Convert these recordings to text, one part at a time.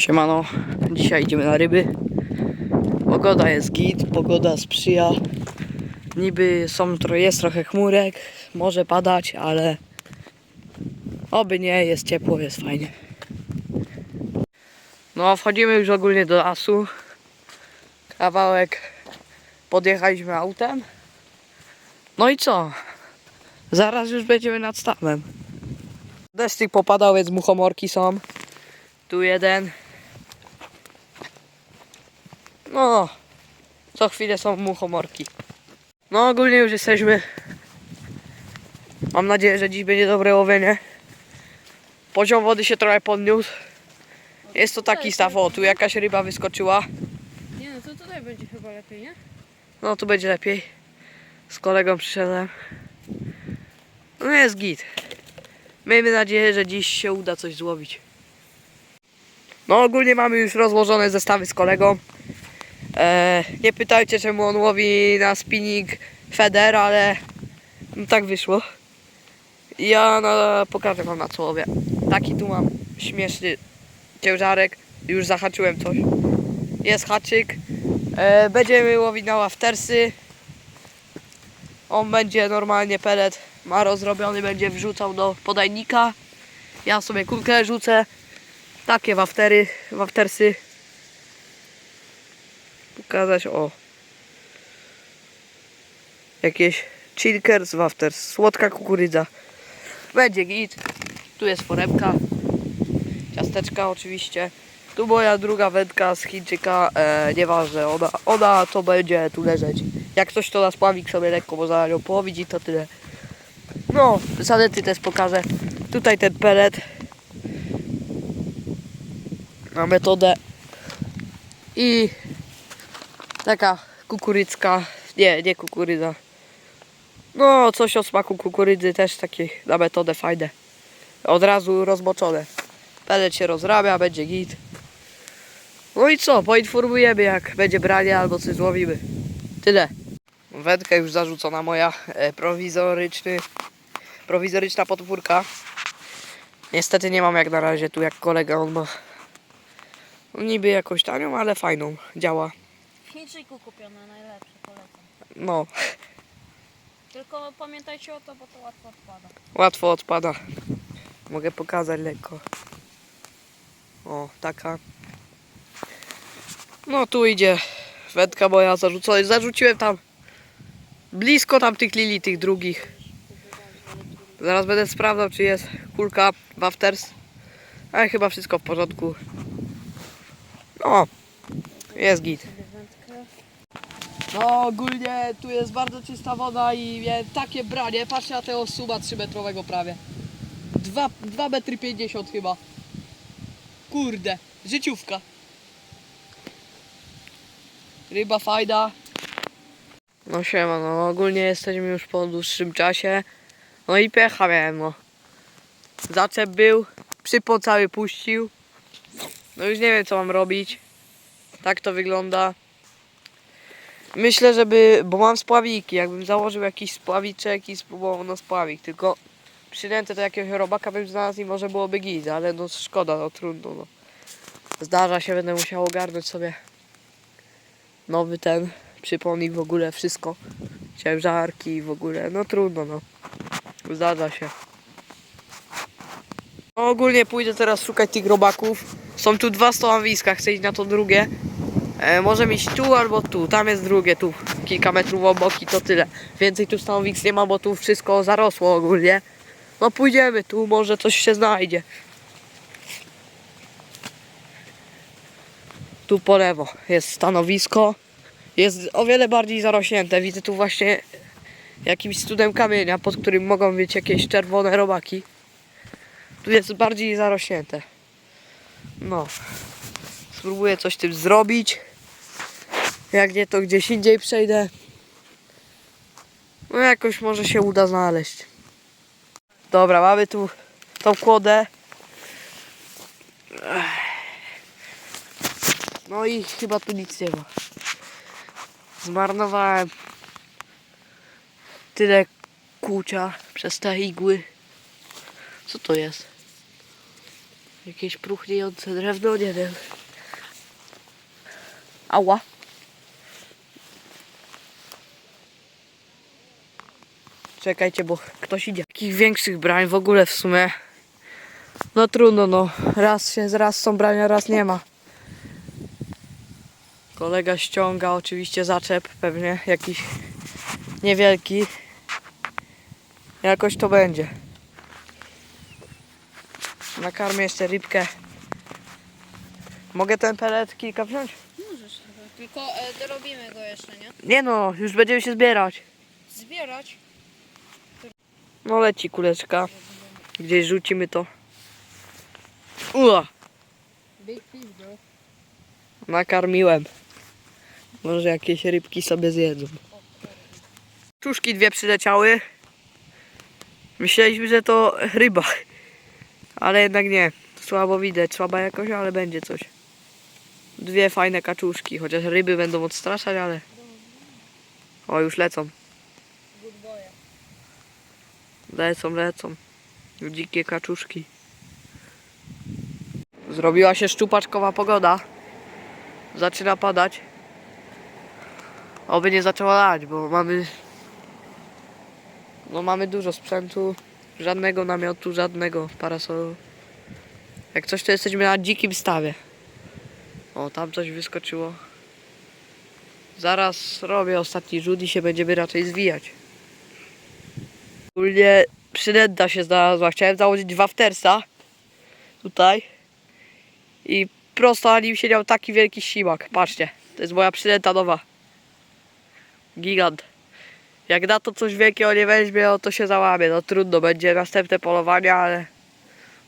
Siemano, dzisiaj idziemy na ryby. Pogoda jest git, pogoda sprzyja. Niby są, jest trochę chmurek, może padać, ale oby nie, jest ciepło, jest fajnie. No, wchodzimy już ogólnie do lasu. Kawałek podjechaliśmy autem. No i co? Zaraz już będziemy nad stawem. Deszczyk popadał, więc muchomorki są. Tu jeden. No, co chwilę są muchomorki. No, ogólnie już jesteśmy. Mam nadzieję, że dziś będzie dobre łowienie. Poziom wody się trochę podniósł. Jest to taki staw, o, tu jakaś ryba wyskoczyła. Nie no, to tutaj będzie chyba lepiej, nie? No, tu będzie lepiej. Z kolegą przyszedłem. No, jest git. Miejmy nadzieję, że dziś się uda coś złowić. No, ogólnie mamy już rozłożone zestawy z kolegą. E, nie pytajcie, czemu on łowi na spinning Feder, ale no, tak wyszło. Ja na, pokażę wam na co łowię. Taki tu mam śmieszny ciężarek. Już zahaczyłem coś. Jest haczyk. E, będziemy łowić na łaftersy. On będzie normalnie pelet ma rozrobiony, będzie wrzucał do podajnika. Ja sobie kulkę rzucę. Takie waftery, waftersy. Pokazać o. Jakieś chilkers, wafters, słodka kukurydza. Będzie git. Tu jest foremka. Ciasteczka oczywiście. Tu moja druga wędka z Chińczyka, e, nieważne, ona, ona to będzie tu leżeć. Jak coś to na spławik sobie lekko można ją połowić i to tyle. No, zalety też pokażę. Tutaj ten pelet. Na metodę. I taka kukurycka. Nie, nie kukurydza. No, coś o smaku kukurydzy też takie na metodę fajne. Od razu rozmoczone. Pelet się rozrabia, będzie git. No i co, poinformujemy jak będzie branie albo coś złowimy. Tyle. Wędka już zarzucona moja, e, prowizoryczny, prowizoryczna podwórka. Niestety nie mam jak na razie tu jak kolega, on ma no, niby jakąś tanią, ale fajną, działa. Chińczyku kupione, najlepsze, polecam. No, Tylko pamiętajcie o to, bo to łatwo odpada. łatwo odpada. Mogę pokazać lekko. O, taka. No tu idzie wędka moja zarzucona. Zarzuciłem tam blisko tam tych lili, tych drugich. Zaraz będę sprawdzał, czy jest kulka wafters. Ale chyba wszystko w porządku. No, jest git. No ogólnie tu jest bardzo czysta woda i takie branie. Patrzcie na tego suba 3 metrowego prawie. 2 metry 50 chyba. Kurde, życiówka. Ryba fajna. No siema, no ogólnie jesteśmy już po dłuższym czasie. No i pecha miałem, no. Zaczep był, przypał cały puścił. No już nie wiem co mam robić. Tak to wygląda. Myślę, żeby, bo mam spławiki, jakbym założył jakiś spławiczek i spróbował na spławik, tylko przynętę to jakiegoś robaka bym znalazł i może byłoby git, ale no szkoda, no trudno, no. Zdarza się, będę musiał ogarnąć sobie nowy ten przypomnik w ogóle, wszystko. Ciężarki w ogóle, no trudno, no. Zdarza się. No, ogólnie pójdę teraz szukać tych robaków. Są tu dwa stanowiska, chcę iść na to drugie. E, może iść tu albo tu. Tam jest drugie, tu kilka metrów obok i to tyle. Więcej tu stanowisk nie ma, bo tu wszystko zarosło ogólnie. No pójdziemy tu, może coś się znajdzie. Tu po lewo jest stanowisko. Jest o wiele bardziej zarośnięte. Widzę tu właśnie jakimś studem kamienia, pod którym mogą być jakieś czerwone robaki. Tu jest bardziej zarośnięte. No. Spróbuję coś tym zrobić. Jak nie, to gdzieś indziej przejdę. No jakoś może się uda znaleźć. Dobra, mamy tu tą kłodę. No i chyba tu nic nie ma. Zmarnowałem tyle kłucia przez te igły. Co to jest? Jakieś próchniejące drewno, nie wiem. Ała. Czekajcie, bo ktoś idzie. Takich większych brań w ogóle w sumie. No trudno, no. Raz się, raz są brania, raz nie ma. Kolega ściąga oczywiście zaczep, pewnie jakiś niewielki. Jakoś to będzie. Nakarmię jeszcze rybkę. Mogę ten pelet kilka wziąć? Możesz. Tylko e, dorobimy go jeszcze, nie? Nie no, już będziemy się zbierać. Zbierać. No leci kuleczka. Gdzieś rzucimy to. Ua! Nakarmiłem. Może jakieś rybki sobie zjedzą. Czuszki dwie przyleciały. Myśleliśmy, że to ryba. Ale jednak nie. Słabo widać, słaba jakoś, ale będzie coś. Dwie fajne kaczuszki, chociaż ryby będą odstraszać, ale... O, już lecą. Lecą, lecą. Dzikie kaczuszki. Zrobiła się szczupaczkowa pogoda. Zaczyna padać. Oby nie zaczęła lać, bo mamy... No mamy dużo sprzętu. Żadnego namiotu, żadnego parasolu. Jak coś to jesteśmy na dzikim stawie. O, tam coś wyskoczyło. Zaraz robię ostatni rzut i się będziemy raczej zwijać. Ogólnie przynęta się znalazła. Chciałem założyć dwa wtersa. Tutaj. I prosto na nim siedział taki wielki simak. Patrzcie. To jest moja przynęta nowa. Gigant. Jak na to coś wielkiego nie weźmie, no to się załamie. No trudno, będzie następne polowania, ale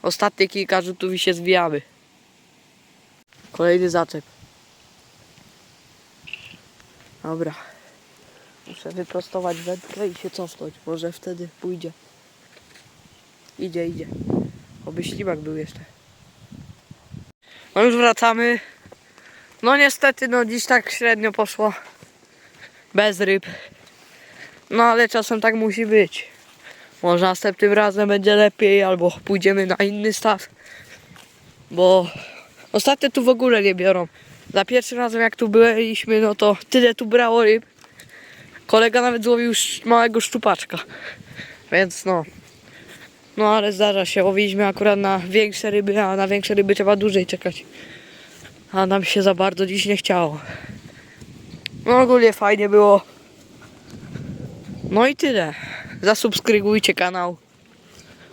ostatnie kilka rzutów i się zwijamy. Kolejny zaczep. Dobra. Muszę wyprostować wędkę i się cofnąć. Może wtedy pójdzie. Idzie, idzie. Oby ślimak był jeszcze. No już wracamy. No niestety, no dziś tak średnio poszło. Bez ryb. No ale czasem tak musi być. Może następnym razem będzie lepiej, albo pójdziemy na inny staw. Bo ostatnio tu w ogóle nie biorą. Za pierwszym razem jak tu byliśmy, no to tyle tu brało ryb. Kolega nawet złowił małego szczupaczka. Więc no. No ale zdarza się. Łowiliśmy akurat na większe ryby, a na większe ryby trzeba dłużej czekać. A nam się za bardzo dziś nie chciało. No ogólnie fajnie było. No i tyle. Zasubskrybujcie kanał.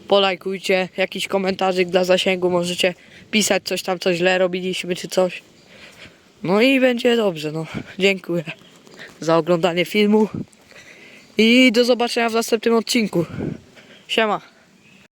Polajkujcie. Jakiś komentarzyk dla zasięgu. Możecie pisać coś tam, co źle robiliśmy, czy coś. No i będzie dobrze, no. Dziękuję za oglądanie filmu. I do zobaczenia w następnym odcinku. Siema.